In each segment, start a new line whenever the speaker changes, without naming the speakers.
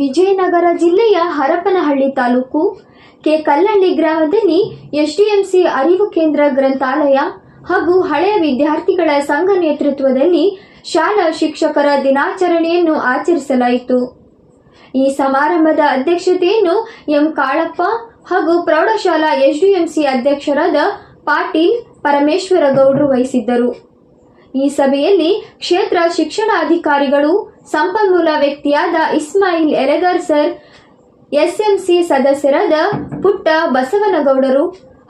ವಿಜಯನಗರ ಜಿಲ್ಲೆಯ ಹರಪನಹಳ್ಳಿ ತಾಲೂಕು ಕೆ ಕಲ್ಲಹಳ್ಳಿ ಗ್ರಾಮದಲ್ಲಿ ಎಸ್ಡಿಎಂಸಿ ಅರಿವು ಕೇಂದ್ರ ಗ್ರಂಥಾಲಯ ಹಾಗೂ ಹಳೆಯ ವಿದ್ಯಾರ್ಥಿಗಳ ಸಂಘ ನೇತೃತ್ವದಲ್ಲಿ ಶಾಲಾ ಶಿಕ್ಷಕರ ದಿನಾಚರಣೆಯನ್ನು ಆಚರಿಸಲಾಯಿತು. ಈ ಸಮಾರಂಭದ ಅಧ್ಯಕ್ಷತೆಯನ್ನು ಎಂ ಕಾಳಪ್ಪ ಹಾಗೂ ಪ್ರೌಢಶಾಲಾ ಎಸ್ಡಿಎಂಸಿ ಅಧ್ಯಕ್ಷರಾದ ಪಾಟೀಲ್ ಪರಮೇಶ್ವರ ಗೌಡ್ರು ವಹಿಸಿದ್ದರು. ಈ ಸಭೆಯಲ್ಲಿ ಕ್ಷೇತ್ರ ಶಿಕ್ಷಣಾಧಿಕಾರಿಗಳು, ಸಂಪನ್ಮೂಲ ವ್ಯಕ್ತಿಯಾದ ಇಸ್ಮಾಯಿಲ್ ಎರೆಗರ್ ಸರ್, ಎಸ್ಎಂಸಿ ಸದಸ್ಯರಾದ ಪುಟ್ಟ ಬಸವನಗೌಡರು,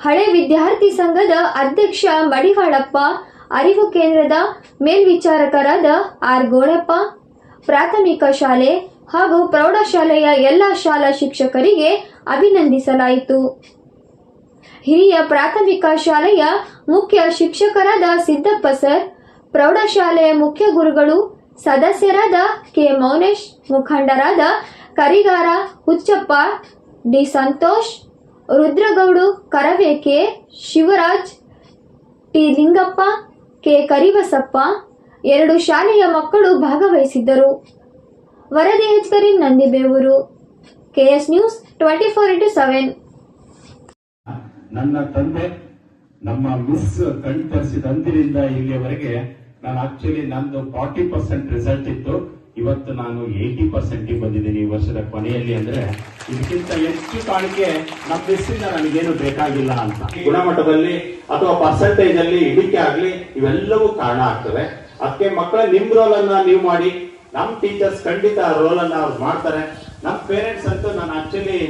ಹಳೆ ವಿದ್ಯಾರ್ಥಿ ಸಂಘದ ಅಧ್ಯಕ್ಷ ಮಡಿವಾಳಪ್ಪ, ಅರಿವು ಕೇಂದ್ರದ ಮೇಲ್ವಿಚಾರಕರಾದ ಆರ್ ಗೋಳಪ್ಪ ಪ್ರಾಥಮಿಕ ಶಾಲೆ ಹಾಗೂ ಪ್ರೌಢಶಾಲೆಯ ಎಲ್ಲ ಶಾಲಾ ಶಿಕ್ಷಕರಿಗೆ ಅಭಿನಂದಿಸಲಾಯಿತು. ಹಿರಿಯ ಪ್ರಾಥಮಿಕ ಶಾಲೆಯ ಮುಖ್ಯ ಶಿಕ್ಷಕರಾದ ಸಿದ್ದಪ್ಪ ಸರ್ ಪ್ರೌಢಶಾಲೆಯ ಮುಖ್ಯ ಗುರುಗಳು ಸದಸ್ಯರಾದ ಕೆ. ಮೌನೇಶ್, ಮುಖಂಡರಾದ ಕರಿಗಾರ ಹುಚ್ಚಪ್ಪ, ಡಿ. ಸಂತೋಷ್, ರುದ್ರಗೌಡು ಕರವೇಕೆ ಶಿವರಾಜ್, ಟಿ. ಲಿಂಗಪ್ಪ, ಕೆ. ಕರಿಬಸಪ್ಪ ಎರಡು ಶಾಲೆಯ ಮಕ್ಕಳು ಭಾಗವಹಿಸಿದ್ದರು. ವರದಿ ಹೆಚ್ಚರಿ Nandibevur KS news twenty four into seven.
ನನ್ನ ತಂದೆ ನಮ್ಮ ಮಿಸ್ ಕಣ್ತರಿಸಿದ ಅಂದಿನಿಂದ ಇಲ್ಲಿಯವರೆಗೆ ನಾನು ಆಕ್ಚುಲಿ ನಂದು ಫಾರ್ಟಿ ಪರ್ಸೆಂಟ್ ರಿಸಲ್ಟ್ ಇತ್ತು. ಇವತ್ತು ನಾನು ಏಯ್ಟಿ ಪರ್ಸೆಂಟ್ ಬಂದಿದ್ದೀನಿ ಈ ವರ್ಷದ ಕೊನೆಯಲ್ಲಿ ಅಂದ್ರೆ ಇದಕ್ಕಿಂತ ಹೆಚ್ಚು ಕಾಣಿಕೆ ನಮ್ಮ ಮಿಸ್ಸಿಂದ ನನಗೇನು ಬೇಕಾಗಿಲ್ಲ ಅಂತ. ಗುಣಮಟ್ಟದಲ್ಲಿ ಅಥವಾ ಪರ್ಸೆಂಟೇಜ್ ಅಲ್ಲಿ ಇಳಿಕೆ ಆಗ್ಲಿ ಇವೆಲ್ಲವೂ ಕಾರಣ ಆಗ್ತವೆ. ಅದಕ್ಕೆ ಮಕ್ಕಳ, ನಿಮ್ ರೋಲ್ ಅನ್ನ ನೀವು ಮಾಡಿ. ನಮ್ಮ ಟೀಚರ್ಸ್ ಖಂಡಿತ ರೋಲ್ ಅನ್ನ ಅವ್ರು ಮಾಡ್ತಾರೆ. ನಮ್ಮ ಪೇರೆಂಟ್ಸ್ ಅಂತೂ ನಾನು ಆಕ್ಚುಲಿ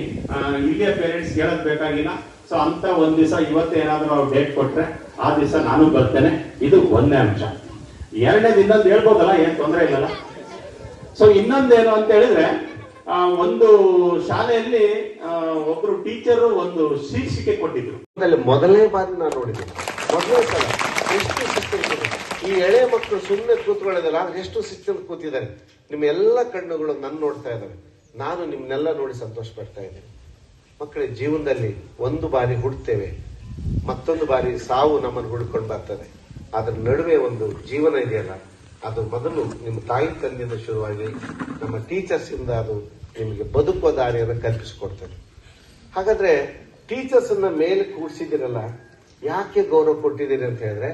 ಇಲ್ಲಿಯ ಪೇರೆಂಟ್ಸ್ ಹೇಳೋದ್ ಬೇಕಾಗಿಲ್ಲ. ಸೊ ಅಂತ ಒಂದ್ ದಿವಸ ಇವತ್ತು ಏನಾದ್ರು ಅವ್ರು ಡೇಟ್ ಕೊಟ್ರೆ, ಆ ದಿವಸ ನಾನು ಬರ್ತೇನೆ. ಇದು ಒಂದೇ ಅಂಶ. ಎರಡನೇ ದಿನ ಹೇಳ್ಬೋದಲ್ಲ, ಏನ್ ತೊಂದರೆ ಇಲ್ಲಲ್ಲ? ಸೊ ಇನ್ನೊಂದೇನು ಅಂತ ಹೇಳಿದ್ರೆ ಒಂದು ಶಾಲೆಯಲ್ಲಿ ಒಬ್ರು ಟೀಚರು ಒಂದು ಶೀರ್ಷಿಕೆ ಕೊಟ್ಟಿದ್ರು.
ಮೊದಲನೇ ಬಾರಿ ನಾನು ನೋಡಿದ್ದೀನಿ ಮೊದಲನೇ ಸಲ ಎಷ್ಟು ಶಿಸ್ತು ಈ ಎಳೆ ಮಕ್ಕಳು ಸುಮ್ಮನೆ ಕೂತ್ಕೊಳ್ಳೋದಿಲ್ಲ ಎಷ್ಟು ಶಿಸ್ತು ಕೂತಿದ್ದಾರೆ? ನಿಮ್ಮ ಎಲ್ಲ ಕಣ್ಣುಗಳು ನನ್ನ ನೋಡ್ತಾ ಇದ್ದಾವೆ. ನಾನು ನಿಮ್ನೆಲ್ಲ ನೋಡಿ ಸಂತೋಷ ಪಡ್ತಾ ಇದ್ದೀನಿ. ಮಕ್ಕಳ ಜೀವನದಲ್ಲಿ ಒಂದು ಬಾರಿ ಹುಡ್ತೇವೆ, ಮತ್ತೊಂದು ಬಾರಿ ಸಾವು ನಮ್ಮನ್ನು ಹುಡ್ಕೊಂಡು ಬರ್ತದೆ. ಅದರ ನಡುವೆ ಒಂದು ಜೀವನ ಇದೆಯಲ್ಲ, ಅದು ಮೊದಲು ನಿಮ್ಮ ತಾಯಿ ತಂದೆಯಿಂದ ಶುರುವಾಗಿ ನಮ್ಮ ಟೀಚರ್ಸ್ ಇಂದ ಅದು ನಿಮಗೆ ಬದುಕುವ ದಾರಿಯನ್ನು ಕಲ್ಪಿಸಿಕೊಡ್ತದೆ. ಹಾಗಾದ್ರೆ ಟೀಚರ್ಸ್ ಅನ್ನ ಮೇಲೆ ಕೂಡ್ಸಿದಿರಲ್ಲ ಯಾಕೆ ಗೌರವ ಕೊಟ್ಟಿದ್ದೀರಿ ಅಂತ ಹೇಳಿದ್ರೆ